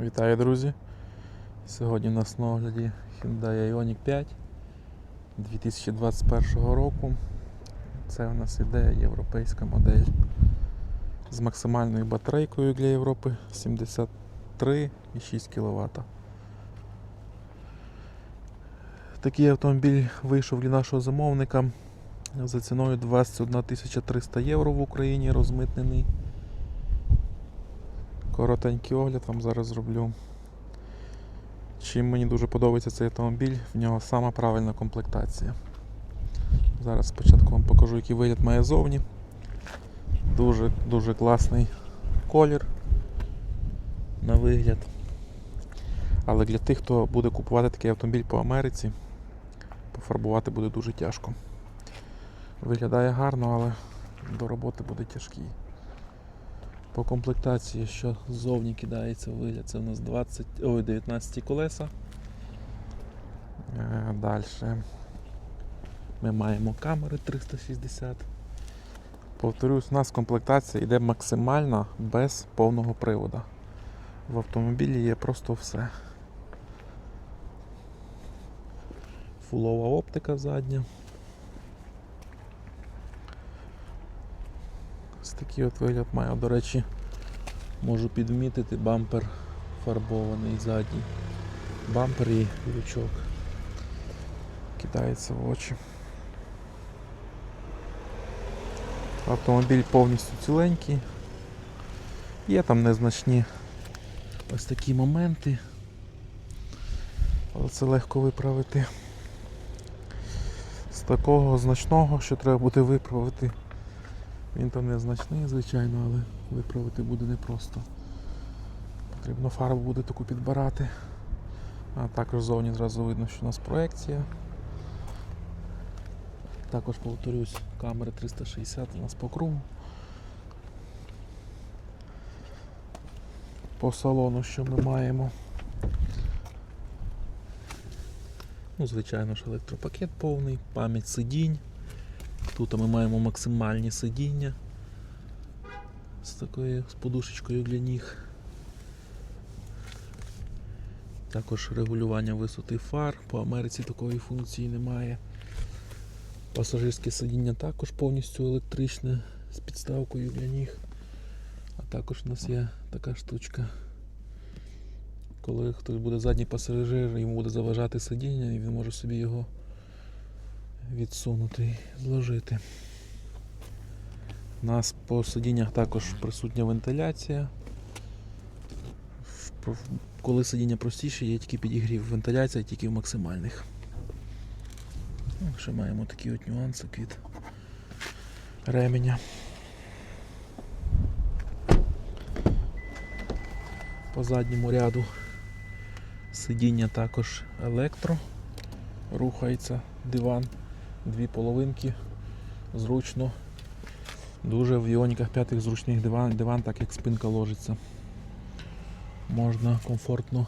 Вітаю, друзі! Сьогодні у нас на огляді Hyundai Ioniq 5 2021 року. Це у нас іде європейська модель з максимальною батарейкою для Європи 73,6 кВт. Такий автомобіль вийшов для нашого замовника за ціною 21 300 євро в Україні розмитнений. Коротенький огляд вам зараз зроблю. Чим мені дуже подобається цей автомобіль, в нього сама правильна комплектація. Зараз спочатку вам покажу, який вигляд має зовні. Дуже дуже класний колір на вигляд. Але для тих, хто буде купувати такий автомобіль по Америці, пофарбувати буде дуже тяжко. Виглядає гарно, але до роботи буде тяжкий. По комплектації, що ззовні кидається вигляд, це у нас 20, ой, 19 колеса. Е, Далі ми маємо камери 360. Повторюсь, у нас комплектація йде максимальна без повного привода. В автомобілі є просто все. Фулова оптика задня. Ось такий от вигляд має. До речі, можу підмітити бампер фарбований задній. Бампер і лючок. Кидається в очі. Автомобіль повністю ціленький. Є там незначні ось такі моменти. Але це легко виправити. З такого значного, що треба буде виправити. Він там незначний, звичайно, але виправити буде непросто. Потрібно фарбу буде таку підбирати. А також ззовні зразу видно, що у нас проекція. Також повторюсь, камери 360 у нас по кругу. По салону, що ми маємо. Ну, звичайно ж, електропакет повний, пам'ять сидінь. Тут ми маємо максимальні сидіння з такою з подушечкою для ніг. Також регулювання висоти фар. По Америці такої функції немає. Пасажирське сидіння також повністю електричне з підставкою для ніг. А також у нас є така штучка. Коли хтось буде задній пасажир, йому буде заважати сидіння і він може собі його відсунути і зложити. У нас по сидіннях також присутня вентиляція. Коли сидіння простіше, є тільки підігрів. Вентиляція тільки в максимальних. Ще маємо такі от нюанси від ременя. По задньому ряду сидіння також електро. Рухається диван, дві половинки, зручно. Дуже в іоніках п'ятих зручних диван, диван, так як спинка ложиться. Можна комфортно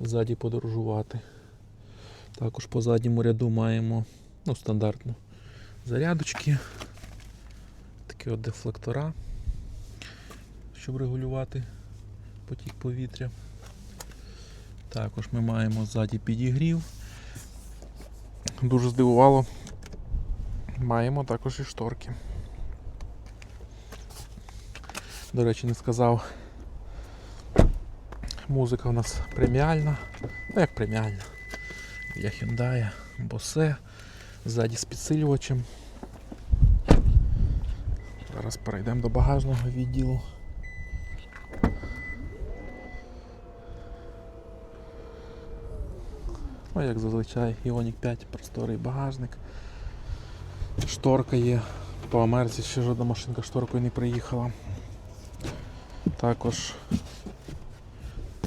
ззаді подорожувати. Також по задньому ряду маємо ну, стандартно зарядочки, такі от дефлектора, щоб регулювати потік повітря. Також ми маємо ззаді підігрів. Дуже здивувало. Маємо також і шторки. До речі, не сказав. Музика у нас преміальна. Ну як преміальна. Для Hyundai, Bose. Ззаді з підсилювачем. Зараз перейдемо до багажного відділу. Ну, як зазвичай, Ioniq 5 просторий багажник. Шторка є. По Америці ще жодна машинка шторкою не приїхала. Також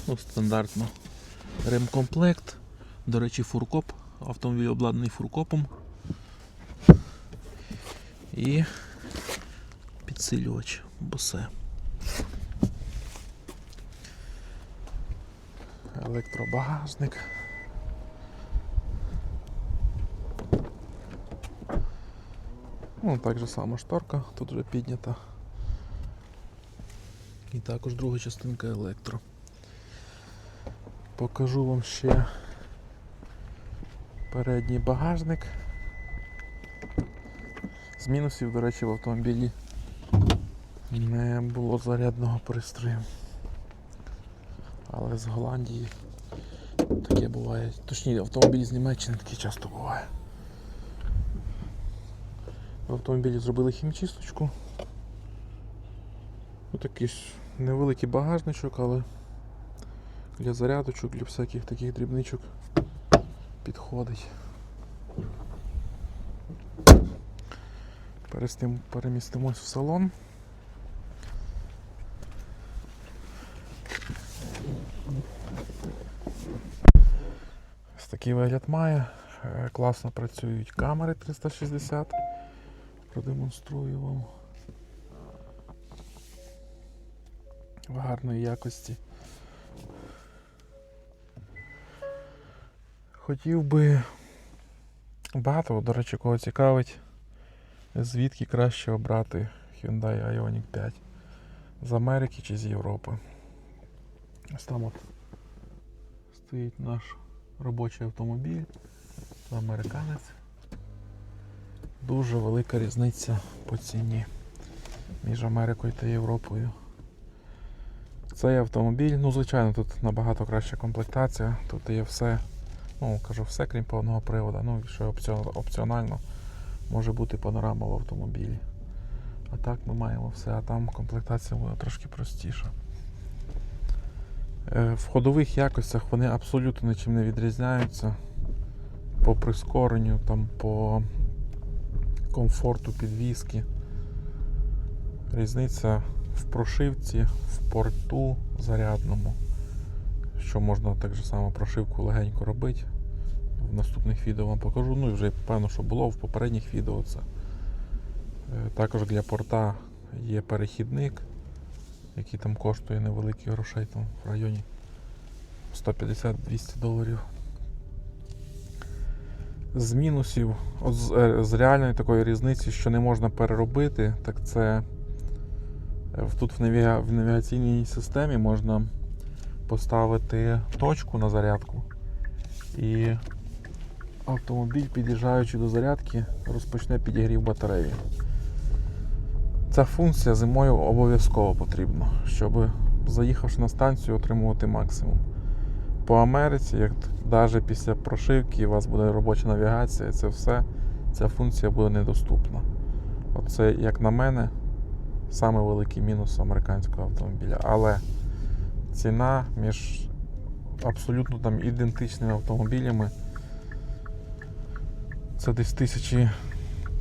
ну, стандартно ремкомплект. До речі, фуркоп. Автомобіль обладнаний фуркопом. І підсилювач босе. Електробагажник. Ну, так же само шторка, тут вже піднята. І також друга частинка електро. Покажу вам ще передній багажник. З мінусів, до речі, в автомобілі не було зарядного пристрою. Але з Голландії таке буває. Точніше, автомобіль з Німеччини таке часто буває. Автомобілі зробили хімчисточку. Ось такий ж невеликий багажничок, але для зарядочок, для всяких таких дрібничок підходить. Перестим, перемістимось в салон. Ось такий вигляд має. Е, Класно працюють камери 360. Продемонструю вам. В гарної якості. Хотів би багато, до речі, кого цікавить, звідки краще обрати Hyundai Ioniq 5 з Америки чи з Європи. Ось там от стоїть наш робочий автомобіль, американець. Дуже велика різниця по ціні між Америкою та Європою. Цей автомобіль, ну звичайно, тут набагато краща комплектація, тут є все, ну кажу все, крім повного приводу, ну опціо- опціонально може бути панорама в автомобілі. А так ми маємо все, а там комплектація буде трошки простіша. Е, В ходових якостях вони абсолютно нічим не відрізняються. По прискоренню, там, по комфорту підвіски. Різниця в прошивці, в порту зарядному. Що можна так же само прошивку легенько робити. В наступних відео вам покажу. Ну і вже певно, що було в попередніх відео це. Е, Також для порта є перехідник, який там коштує невеликих грошей, там в районі 150-200 доларів. З мінусів, з, е, з реальної такої різниці, що не можна переробити, так це е, тут в, навіга, в навігаційній системі можна поставити точку на зарядку і автомобіль, під'їжджаючи до зарядки, розпочне підігрів батареї. Ця функція зимою обов'язково потрібна, щоб заїхавши на станцію, отримувати максимум. По Америці, як навіть після прошивки у вас буде робоча навігація, це все, ця функція буде недоступна. Оце, як на мене, саме великий мінус американського автомобіля. Але ціна між абсолютно там ідентичними автомобілями це десь тисячі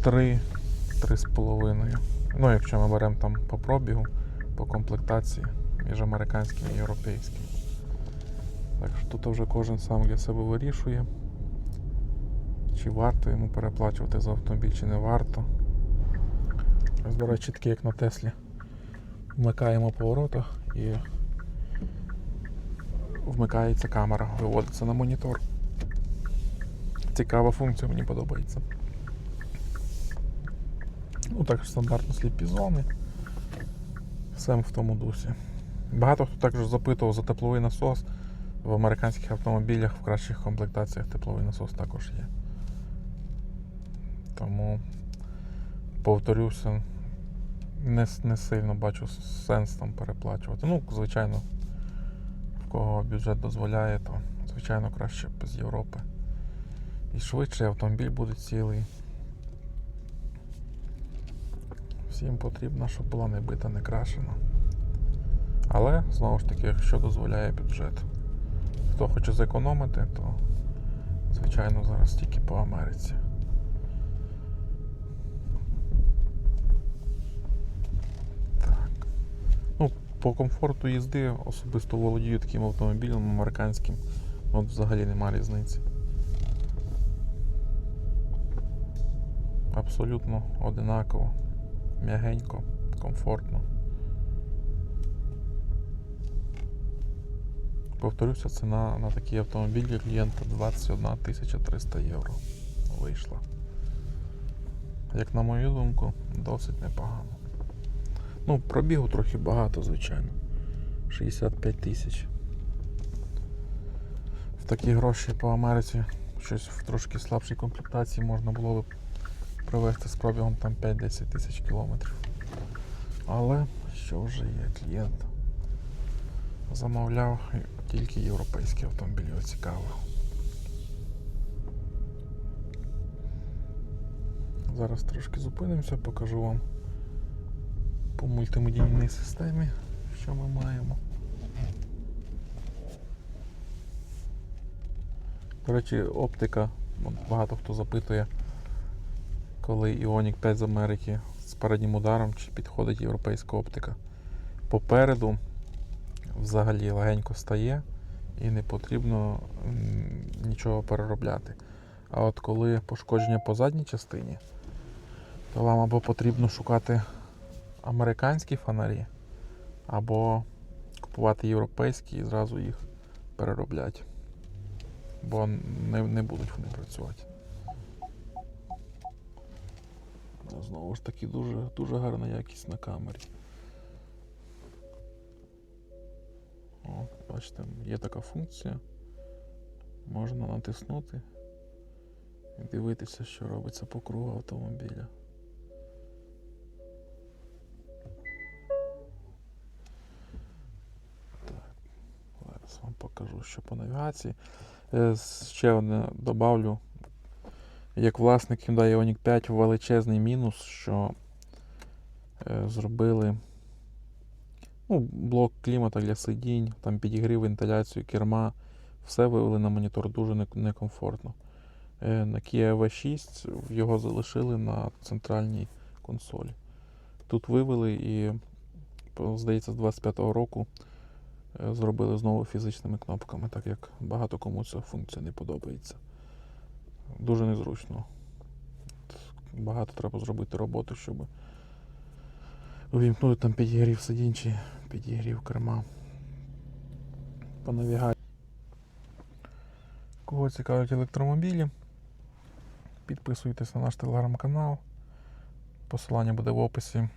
три, три з половиною. Ну, якщо ми беремо там по пробігу, по комплектації між американським і європейським. Так що тут вже кожен сам для себе вирішує, чи варто йому переплачувати за автомобіль, чи не варто. До речі, таке як на Теслі. Вмикаємо поворота і вмикається камера, виводиться на монітор. Цікава функція, мені подобається. Ну, також стандартно сліпі зони. Все в тому дусі. Багато хто також запитував за тепловий насос. В американських автомобілях в кращих комплектаціях тепловий насос також є. Тому, повторюся, не, не сильно бачу сенс там переплачувати. Ну, звичайно, в кого бюджет дозволяє, то звичайно краще без Європи. І швидше автомобіль буде цілий. Всім потрібно, щоб була не бита, не крашена. Але, знову ж таки, якщо дозволяє бюджет. Хто хоче зекономити, то звичайно зараз тільки по Америці. Так. Ну, по комфорту їзди особисто володію таким автомобілем американським. От взагалі нема різниці. Абсолютно одинаково, м'ягенько, комфортно. Повторюся, ціна на такий автомобіль клієнта 21 300 євро вийшла. Як на мою думку, досить непогано. Ну, пробігу трохи багато, звичайно. 65 тисяч. В такі гроші по Америці щось в трошки слабшій комплектації можна було б провести з пробігом там 5-10 тисяч кілометрів. Але що вже є клієнт. Замовляв тільки європейські автомобілі, цікаво. Зараз трошки зупинимося, покажу вам по мультимедійній системі, що ми маємо. До речі, оптика, багато хто запитує, коли Ioniq 5 з Америки з переднім ударом, чи підходить європейська оптика. Попереду взагалі легенько стає і не потрібно нічого переробляти. А от коли пошкодження по задній частині, то вам або потрібно шукати американські фонарі, або купувати європейські і зразу їх переробляти. Бо не, не будуть вони працювати. Знову ж таки, дуже, дуже гарна якість на камері. О, бачите, є така функція. Можна натиснути і дивитися, що робиться по кругу автомобіля. Зараз вам покажу, що по навігації. Е, Ще одне добавлю. Як власник Hyundai Ioniq 5 величезний мінус, що е, зробили ну, блок клімата для сидінь, там підігрів, вентиляцію, керма. Все вивели на монітор дуже некомфортно. Е, на Kia V6 його залишили на центральній консолі. Тут вивели і, здається, з 25-го року е, зробили знову фізичними кнопками, так як багато кому ця функція не подобається. Дуже незручно. Багато треба зробити роботи, щоб увімкнути там підігрів сидінь чи підігрів керма. По навігації. Кого цікавлять електромобілі, підписуйтесь на наш телеграм-канал. Посилання буде в описі.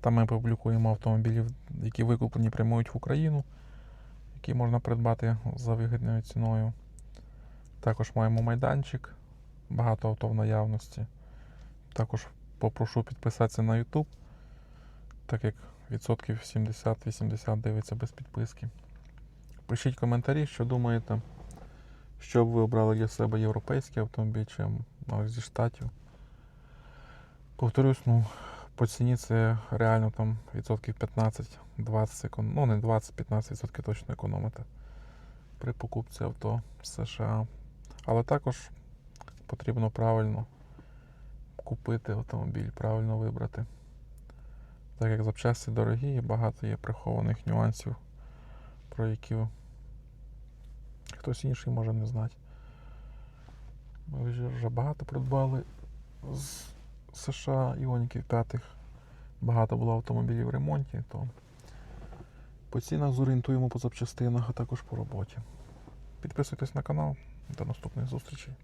Там ми публікуємо автомобілі, які викуплені прямують в Україну, які можна придбати за вигідною ціною. Також маємо майданчик, багато авто в наявності. Також попрошу підписатися на YouTube, так як відсотків 70-80 дивиться без підписки. Пишіть коментарі, що думаєте, що б ви обрали для себе європейський автомобіль чи зі штатів. Повторюсь, ну, по ціні це реально там відсотків 15-20 ну не 20-15 відсотків точно економите при покупці авто в США. Але також потрібно правильно купити автомобіль, правильно вибрати. Так як запчасті дорогі і багато є прихованих нюансів, про які хтось інший може не знати. Ми вже багато придбали з США іоніків п'ятих. Багато було автомобілів в ремонті, то по цінах зорієнтуємо по запчастинах, а також по роботі. Підписуйтесь на канал. До наступних зустрічей.